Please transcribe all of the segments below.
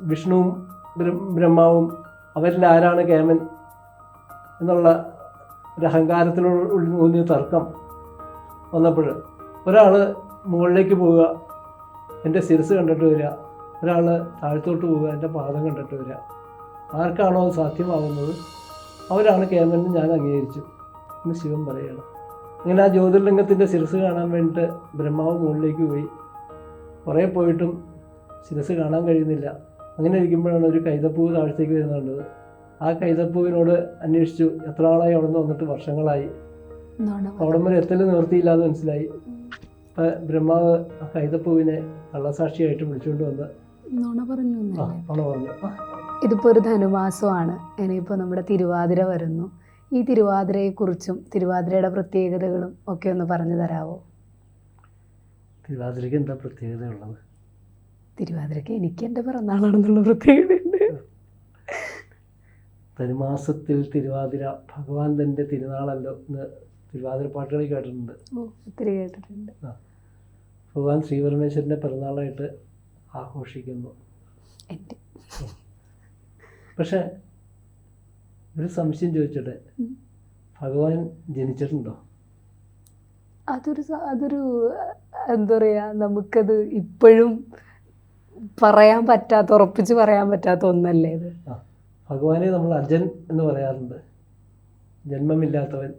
വിഷ്ണുവും ബ്ര- ബ്രഹ്മാവും അവരിൽ ആരാണ് കേമൻ എന്നുള്ള ഒരു അഹങ്കാരത്തിലുള്ള ഊന്നിയ തർക്കം വന്നപ്പോൾ ഒരാൾ മുകളിലേക്ക് പോവുക എന്റെ ശിരസ് കണ്ടിട്ട് വരിക ഒരാൾ താഴത്തോട്ട് പോവുക എന്റെ പാദം കണ്ടിട്ട് വരിക. ആർക്കാണോ അത് സാധ്യമാകുന്നത് അവരാണ് കേമൻ ഞാൻ അംഗീകരിച്ചു. എന്ന് ശിവൻ പറയുകയാണ്. അങ്ങനെ ആ ജ്യോതിർലിംഗത്തിന്റെ ശിരസ് കാണാൻ വേണ്ടിയിട്ട് ബ്രഹ്മാവ് മുകളിലേക്ക് പോയി. കുറേ പോയിട്ടും ശിരസ് കാണാൻ കഴിയുന്നില്ല. അങ്ങനെ ഇരിക്കുമ്പോഴാണ് ഒരു കൈതപ്പൂവ് താഴത്തേക്ക് വരുന്നുള്ളത് ആ കൈതപ്പൂവിനോട് അന്വേഷിച്ചു. എത്ര ആളായി അവിടെ നിന്ന് വന്നിട്ട് വർഷങ്ങളായി. നുണ? അവിടം വരെ എത്തൽ നിവർത്തിയില്ലാന്ന് മനസ്സിലായി. അപ്പം ബ്രഹ്മാവ് ആ കൈതപ്പൂവിനെ കള്ളസാക്ഷിയായിട്ട് വിളിച്ചുകൊണ്ട് വന്ന് നുണ പറഞ്ഞു അവളെ പറഞ്ഞു. "ആ, ഇതിപ്പോൾ ഒരു ധനുമാസമാണ് ഇനിയിപ്പോൾ നമ്മുടെ തിരുവാതിര വരുന്നു. ഈ തിരുവാതിരയെ കുറിച്ചും തിരുവാതിരയുടെ പ്രത്യേകതകളും ഒക്കെ ഒന്ന് പറഞ്ഞു തരാമോ തിരുവാതിരയ്ക്ക് എന്താ പ്രത്യേകതയുള്ളത്? തിരുവാതിരയ്ക്ക് എനിക്ക് എന്റെ പിറന്നാളാണെന്നുള്ള പ്രത്യേകതയുണ്ട്. പ്രതിമാസത്തിൽ തിരുവാതിര ഭഗവാൻ തന്റെ തിരുനാളല്ലോ എന്ന് തിരുവാതിര പാട്ടുകളിൽ കേട്ടിട്ടുണ്ട്. ഒത്തിരി കേട്ടിട്ടുണ്ട്. ഭഗവാൻ ശ്രീപരമേശ്വരന്റെ പിറന്നാളായിട്ട് ആഘോഷിക്കുന്നു. പക്ഷെ ഒരു സംശയം ചോദിച്ചോട്ടെ. ഭഗവാൻ ജനിച്ചിട്ടുണ്ടോ? അതൊരു അതൊരു എന്താ പറയുക നമുക്കത് ഇപ്പോഴും പറയാൻ പറ്റാത്ത ഉറപ്പിച്ച് പറയാൻ പറ്റാത്ത ഒന്നല്ലേ ഇത്? ഭഗവാനെ നമ്മൾ അജൻ എന്ന് പറയാറുണ്ട്. ജന്മമില്ലാത്തവൻ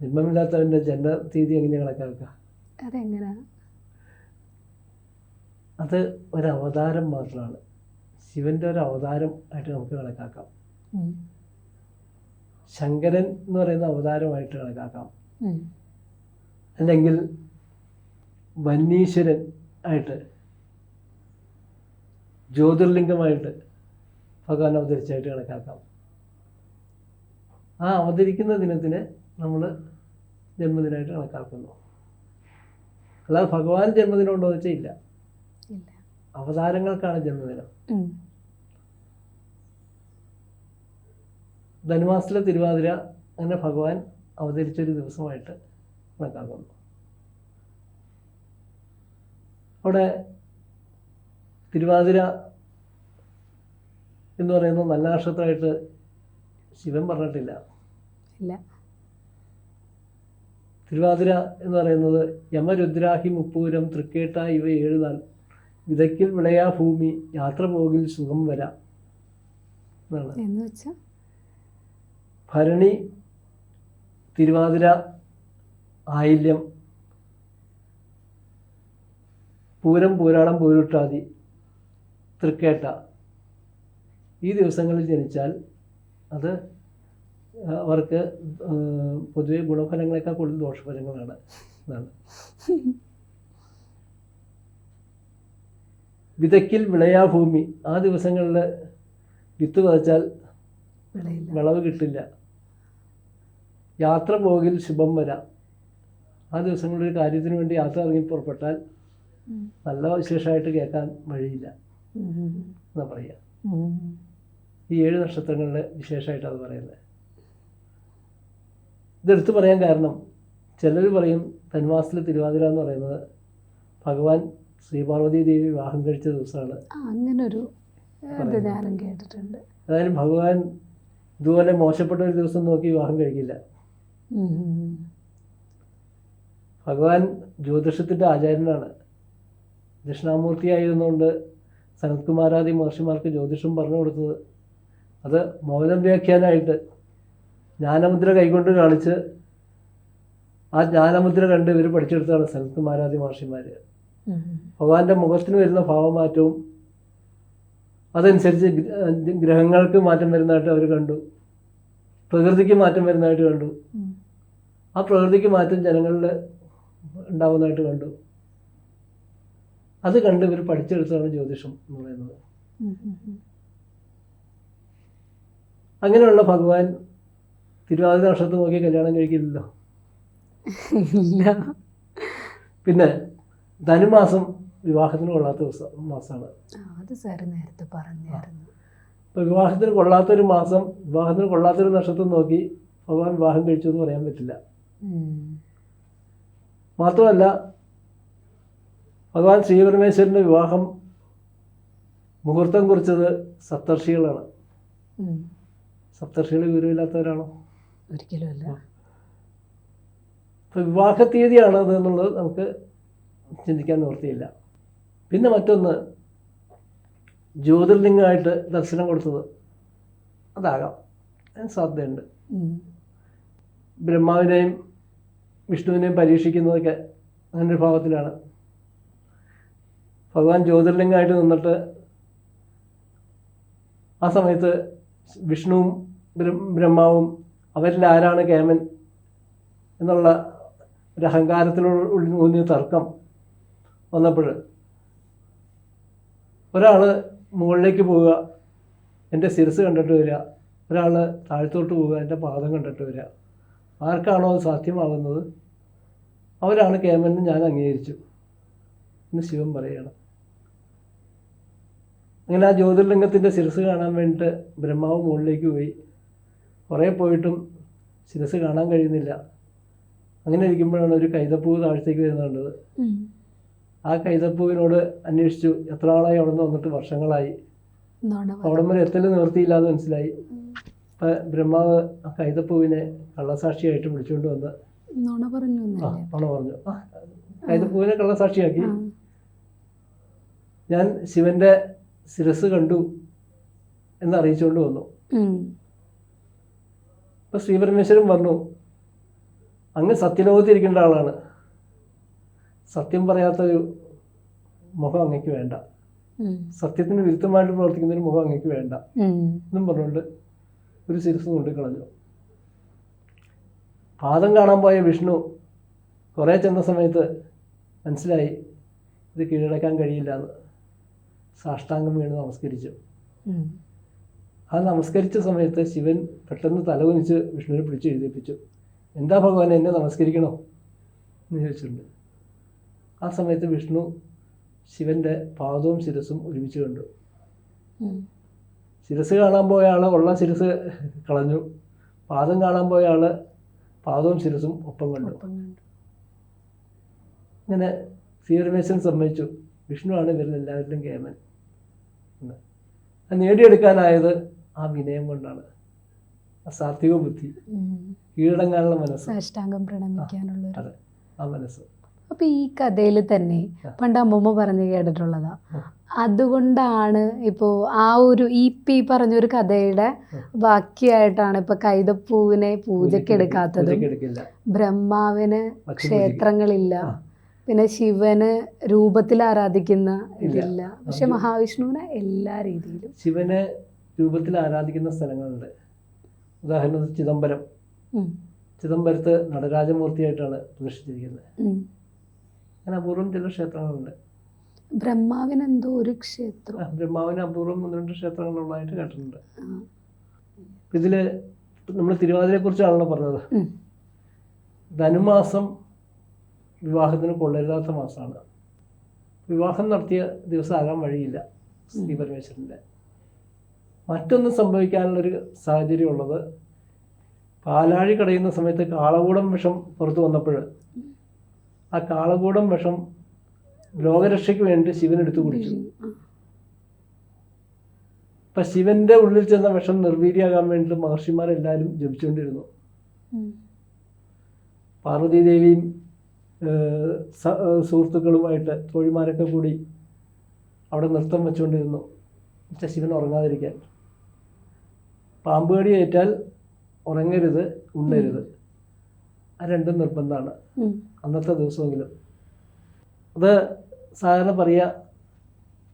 ജന്മമില്ലാത്തവന്റെ ജന്മതീയതി എങ്ങനെയാണ് കണക്കാക്കുക അതെങ്ങനെയാ അത് ഒരു അവതാരം മാത്രമാണ്. ശിവന്റെ ഒരു അവതാരം ആയിട്ട് നമുക്ക് കണക്കാക്കാം. ശങ്കരൻ എന്ന് പറയുന്ന അവതാരമായിട്ട് കണക്കാക്കാം. അല്ലെങ്കിൽ വന്നീശ്വരൻ ആയിട്ട് ജ്യോതിർലിംഗമായിട്ട് ഭഗവാൻ അവതരിച്ചായിട്ട് കണക്കാക്കാം. ആ അവതരിക്കുന്ന ദിനത്തിന് നമ്മൾ ജന്മദിനമായിട്ട് കണക്കാക്കുന്നു. അല്ലാതെ ഭഗവാൻ ജന്മദിനം ഉണ്ടോ എന്ന് വെച്ചാൽ ഇല്ല. ഇല്ല. അവതാരങ്ങൾക്കാണ് ജന്മദിനം. ധനുമാസത്തിലെ തിരുവാതിര അങ്ങനെ ഭഗവാൻ അവതരിച്ചൊരു ദിവസമായിട്ട് കണക്കാക്കുന്നു. അവിടെ തിരുവാതിര എന്ന് പറയുന്നത് നല്ല നക്ഷത്രമായിട്ട് ശിവൻ പറഞ്ഞിട്ടില്ല. ഇല്ല. തിരുവാതിര എന്ന് പറയുന്നത് യമരുദ്രാഹി മുപ്പൂരം തൃക്കേട്ട ഇവ നാൾ. വിതയ്ക്കിൽ വിളയാ ഭൂമി യാത്ര പോകിൽ സുഖം വരാം. എന്നാണ്. ഭരണി തിരുവാതിര ആയില്യം. പൂരം പൂരാളം പൂരുട്ടാതി. തൃക്കേട്ട. ഈ ദിവസങ്ങളിൽ ജനിച്ചാൽ അത് അവർക്ക് പൊതുവെ ഗുണഫലങ്ങളെക്കാൾ കൂടുതൽ ദോഷഫലങ്ങളാണ്. എന്നാണ് വിതയ്ക്കിൽ വിളയാ ഭൂമി ആ ദിവസങ്ങളിൽ വിത്ത് വിളയില്ല. വിളവ് കിട്ടില്ല. യാത്ര പോകിൽ ശുഭം വരാം. ആ ദിവസങ്ങളിൽ ഒരു കാര്യത്തിന് വേണ്ടി യാത്ര ഇറങ്ങി പുറപ്പെട്ടാൽ നല്ല വിശേഷമായിട്ട് കേൾക്കാൻ വഴിയില്ല. എന്നാ പറയുക ഈ ഏഴ് നക്ഷത്രങ്ങളുടെ വിശേഷമായിട്ട് അത് പറയുന്നത് ഇതെടുത്ത് പറയാൻ കാരണം ചിലർ പറയും ധനുമാസത്തിലെ തിരുവാതിര എന്ന് പറയുന്നത് ഭഗവാൻ ശ്രീപാർവതി ദേവി വിവാഹം കഴിച്ച ദിവസമാണ്. അങ്ങനെ അങ്ങനൊരു ഞാനും കേട്ടിട്ടുണ്ട്. അതായത് ഭഗവാൻ ഇതുപോലെ മോശപ്പെട്ട ഒരു ദിവസം നോക്കി വിവാഹം കഴിക്കില്ല. ഭഗവാൻ ജ്യോതിഷത്തിന്റെ ആചാര്യനാണ്. ദക്ഷിണാമൂർത്തിയായിരുന്നുകൊണ്ട് സനത്കുമാരാദി മഹർഷിമാർക്ക് ജ്യോതിഷം പറഞ്ഞു കൊടുത്തത്. അത് മൗനം വ്യാഖ്യാനായിട്ട് ജ്ഞാനമുദ്ര കൈകൊണ്ട് കാണിച്ച് ആ ജ്ഞാനമുദ്ര കണ്ട് ഇവർ പഠിച്ചെടുത്താണ് സനത്കുമാരാദി മഹർഷിമാർ മഹർഷിമാര്. ഭഗവാന്റെ മുഖത്തിന് വരുന്ന ഭാവമാറ്റവും അതനുസരിച്ച് ഗ്ര- ഗ്രഹങ്ങൾക്ക് മാറ്റം വരുന്നതായിട്ട് അവർ കണ്ടു. പ്രകൃതിക്ക് മാറ്റം വരുന്നതായിട്ട് കണ്ടു. ആ പ്രകൃതിക്ക് മാറ്റം ജനങ്ങളിൽ ഉണ്ടാവുന്നതായിട്ട് കണ്ടു. അത് കണ്ട് ഇവർ പഠിച്ചെടുത്തതാണ് ജ്യോതിഷം എന്ന് പറയുന്നത്. അങ്ങനെയുള്ള ഭഗവാൻ തിരുവാതിര നക്ഷത്രം നോക്കി കല്യാണം കഴിക്കില്ലല്ലോ. പിന്നെ ധനുമാസം വിവാഹത്തിന് കൊള്ളാത്ത ദിവസം മാസമാണ് അത് സാറ് നേരത്തെ പറഞ്ഞായിരുന്നു. വിവാഹത്തിന് കൊള്ളാത്തൊരു മാസം വിവാഹത്തിന് കൊള്ളാത്തൊരു നക്ഷത്രം നോക്കി ഭഗവാൻ വിവാഹം കഴിച്ചു എന്ന് പറയാൻ പറ്റില്ല. മാത്രമല്ല ഭഗവാൻ ശ്രീപരമേശ്വരന്റെ വിവാഹം മുഹൂർത്തം കുറിച്ചത് സപ്തർഷികളാണ്. സപ്തർഷികൾ വിവരമില്ലാത്തവരാണോ? ഒരിക്കലും ഇപ്പം വിവാഹ തീയതിയാണ് അതെന്നുള്ളത് നമുക്ക് ചിന്തിക്കാൻ നിവൃത്തിയില്ല. പിന്നെ മറ്റൊന്ന് ജ്യോതിർലിംഗമായിട്ട് ദർശനം കൊടുത്തത് അതാകാം. അതിന് സാധ്യതയുണ്ട്. ബ്രഹ്മാവിനെയും വിഷ്ണുവിനെയും പരീക്ഷിക്കുന്നതൊക്കെ അങ്ങനെ ഒരു ഭാവത്തിലാണ്. ഭഗവാൻ ജ്യോതിർലിംഗമായിട്ട് നിന്നിട്ട് ആ സമയത്ത് വിഷ്ണുവും ബ്രഹ്മാവും അവരിൽ ആരാണ് കേമൻ എന്നുള്ള ഒരു അഹങ്കാരത്തിലുള്ള ഊന്നിയ തർക്കം വന്നപ്പോൾ ഒരാൾ മുകളിലേക്ക് പോവുക എന്റെ ശിരസ് കണ്ടിട്ട് വരിക ഒരാൾ താഴ്ത്തോട്ട് പോവുക എന്റെ പാദം കണ്ടിട്ട് വരിക. ആർക്കാണോ അത് സാധ്യമാകുന്നത്? അവരാണ് കേമൻ ഞാൻ അംഗീകരിച്ചു എന്ന് ശിവൻ പറയുകയാണ്. അങ്ങനെ ആ ജ്യോതിർലിംഗത്തിന്റെ ശിരസ് കാണാൻ വേണ്ടിയിട്ട് ബ്രഹ്മാവ് മുകളിലേക്ക് പോയി. കുറേ പോയിട്ടും ശിരസ് കാണാൻ കഴിയുന്നില്ല. അങ്ങനെ ഇരിക്കുമ്പോഴാണ് ഒരു കൈതപ്പൂവ് താഴ്ത്തേക്ക് വരുന്നുണ്ടത് ആ കൈതപ്പൂവിനോട് അന്വേഷിച്ചു എത്ര നാളായി അവിടെ നിന്ന് വന്നിട്ട് വർഷങ്ങളായി അവിടെ വരെ എത്തൽ നിവർത്തിയില്ലാന്ന് മനസ്സിലായി. അപ്പം ബ്രഹ്മാവ് ആ കൈതപ്പൂവിനെ കള്ളസാക്ഷിയായിട്ട് വിളിച്ചുകൊണ്ട് വന്ന് നുണ പറഞ്ഞു ആ പറഞ്ഞു. ആ കൈതപ്പൂവിനെ കള്ളസാക്ഷിയാക്കി. ഞാൻ ശിവന്റെ ശിരസ് കണ്ടു എന്ന് അറിയിച്ചുകൊണ്ട് വന്നു. അപ്പൊ ശ്രീപരമേശ്വരൻ പറഞ്ഞു അങ്ങ് സത്യലോകത്തിരിക്കേണ്ട ആളാണ്. സത്യം പറയാത്ത ഒരു മുഖം അങ്ങേക്ക് വേണ്ട. സത്യത്തിന് വിരുദ്ധമായിട്ട് പ്രവർത്തിക്കുന്ന ഒരു മുഖം അങ്ങേക്ക് വേണ്ട. എന്നും പറഞ്ഞുകൊണ്ട് ഒരു ശിരസ് കൊണ്ടുകളഞ്ഞു. പാദം കാണാൻ പോയ വിഷ്ണു കുറേ ചെന്ന സമയത്ത് മനസ്സിലായി ഇത് കീഴടക്കാൻ കഴിയില്ല എന്ന്. സാഷ്ടാംഗം വീണ് നമസ്കരിച്ചു. ആ നമസ്കരിച്ച സമയത്ത് ശിവൻ പെട്ടെന്ന് തലകുനിച്ച് വിഷ്ണുവിനെ പിടിച്ച് എഴുതിപ്പിച്ചു. എന്താ ഭഗവാൻ എന്നെ നമസ്കരിക്കണോ? എന്ന് ചോദിച്ചിട്ടുണ്ട്. ആ സമയത്ത് വിഷ്ണു ശിവന്റെ പാദവും ശിരസും ഒരുമിച്ച് കണ്ടു. ശിരസ് കാണാൻ പോയ ആൾ ഉള്ള ശിരസ് കളഞ്ഞു. പാദം കാണാൻ പോയ ആൾ പാദവും ശിരസും ഒപ്പം കണ്ടു. അങ്ങനെ ശ്രീപരമേശ്വരൻ സമ്മതിച്ചു. വിഷ്ണുവാണ് ഇവരിൽ എല്ലാവരിലും കേമൻ. ആ അത് നേടിയെടുക്കാനായത് ആ വിനയം കൊണ്ടാണ്. ആ സാത്വിക ബുദ്ധി. കീഴടങ്ങാനുള്ള മനസ്സ്. അഷ്ടാംഗം പ്രണമിക്കാനുള്ളൊരു അതെ. ആ മനസ്സ്. അപ്പൊ ഈ കഥയിൽ തന്നെ. പണ്ട് അമ്മൂമ്മ പറഞ്ഞു കേട്ടിട്ടുള്ളതാ. അതുകൊണ്ടാണ് ഇപ്പോ ആ ഒരു ഈ പി പറഞ്ഞൊരു കഥയുടെ ബാക്കിയായിട്ടാണ് ഇപ്പൊ കൈതപ്പൂവിനെ പൂജയ്ക്ക് എടുക്കാത്തത് ബ്രഹ്മാവിന് ക്ഷേത്രങ്ങളില്ല. പിന്നെ ശിവന് രൂപത്തിൽ ആരാധിക്കുന്ന. ഇതില്ല. പക്ഷെ മഹാവിഷ്ണുവിന് എല്ലാ രീതിയിലും. ശിവനെ രൂപത്തിൽ ആരാധിക്കുന്ന സ്ഥലങ്ങളുണ്ട്. ഉദാഹരണത്തിന് ചിദംബരം. ചിദംബരത്ത് നടരാജമൂർത്തിയായിട്ടാണ് പ്രതിഷ്ഠിച്ചിരിക്കുന്നത്. അങ്ങനെ അപൂർവം ചില ക്ഷേത്രങ്ങളുണ്ട്. ബ്രഹ്മാവിന് എന്തോ ഒരു ക്ഷേത്രം. ബ്രഹ്മാവിന് അപൂർവം ഒന്ന് രണ്ട് ക്ഷേത്രങ്ങളുള്ളതായിട്ട് കേട്ടിട്ടുണ്ട്. ഇതിൽ നമ്മൾ തിരുവാതിരയെ കുറിച്ചാണല്ലോ പറഞ്ഞത് ധനുമാസം വിവാഹത്തിന് കൊള്ളരുതാത്ത മാസമാണ് വിവാഹം നടത്തിയ ദിവസം ആകാൻ വഴിയില്ല ശ്രീ പരമേശ്വരന്റെ മറ്റൊന്ന് സംഭവിക്കാനുള്ളൊരു സാഹചര്യം ഉള്ളത് പാലാഴി കടയുന്ന സമയത്ത് കാളകൂടം വിഷം പുറത്തു വന്നപ്പോൾ ആ കാളകൂടം വിഷം ലോകരക്ഷയ്ക്ക് വേണ്ടി ശിവൻ എടുത്തു കുടിച്ചു. അപ്പം ശിവന്റെ ഉള്ളിൽ ചെന്ന വിഷം നിർവീര്യാകാൻ വേണ്ടി മഹർഷിമാരെല്ലാവരും ജപിച്ചുകൊണ്ടിരുന്നു. പാർവതീദേവിയും സുഹൃത്തുക്കളുമായിട്ട് തോഴിമാരൊക്കെ കൂടി അവിടെ നൃത്തം വെച്ചുകൊണ്ടിരുന്നു ശശിവൻ ശിവൻ ഉറങ്ങാതിരിക്കാൻ. പാമ്പ് കടി ഏറ്റാൽ ഉറങ്ങരുത് ഉണ്ണരുത്. ആ രണ്ടും നിർബന്ധമാണ്. അന്നത്തെ ദിവസമെങ്കിലും. അത് സാധാരണ പറയുക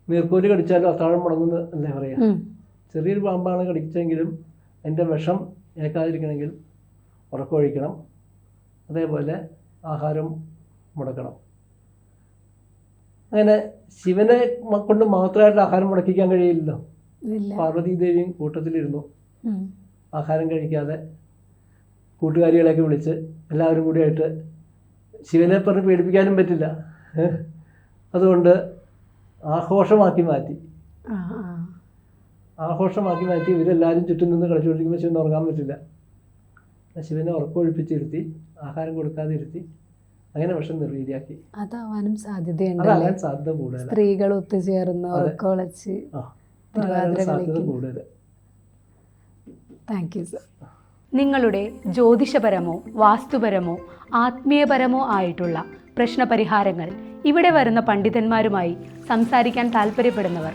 നീർക്കോലി കടിച്ചാലും അത്താഴം മുടങ്ങുന്നു അല്ലേ പറയുക ചെറിയൊരു പാമ്പാണ് കടിച്ചെങ്കിലും അതിന്റെ വിഷം ഏക്കാതിരിക്കണമെങ്കിൽ ഉറക്കമൊഴിക്കണം. അതേപോലെ ആഹാരം മുടക്കണം. അങ്ങനെ ശിവനെ കൊണ്ട് മാത്രമായിട്ട് ആഹാരം മുടക്കിക്കാൻ കഴിയില്ലല്ലോ. പാർവതി ദേവിയും കൂട്ടത്തിലിരുന്നു. ആഹാരം കഴിക്കാതെ കൂട്ടുകാരികളെയൊക്കെ വിളിച്ച് എല്ലാവരും കൂടിയായിട്ട് ശിവനെ പറഞ്ഞ് പേടിപ്പിക്കാനും പറ്റില്ല. അതുകൊണ്ട് ആഘോഷമാക്കി മാറ്റി. ആഘോഷമാക്കി മാറ്റി ഇവരെല്ലാവരും ചുറ്റും നിന്ന് കളിച്ചുകൊണ്ടിരിക്കുമ്പോൾ ശിവന് ഉറങ്ങാൻ പറ്റില്ല. ശിവനെ ഉറക്കമൊഴിപ്പിച്ചിരുത്തി ആഹാരം കൊടുക്കാതെ ഇരുത്തി അങ്ങനെ പക്ഷെ നിർവീര്യാക്കി അതാവാനും സാധ്യതയുണ്ടല്ലേ അതാകാൻ സാധ്യത കൂടുതൽ സ്ത്രീകൾ ഒത്തുചേർന്ന് സാധ്യത കൂടുതൽ താങ്ക് യു സർ നിങ്ങളുടെ ജ്യോതിഷപരമോ വാസ്തുപരമോ ആത്മീയപരമോ ആയിട്ടുള്ള പ്രശ്നപരിഹാരങ്ങൾ ഇവിടെ വരുന്ന പണ്ഡിതന്മാരുമായി സംസാരിക്കാൻ താല്പര്യപ്പെടുന്നവർ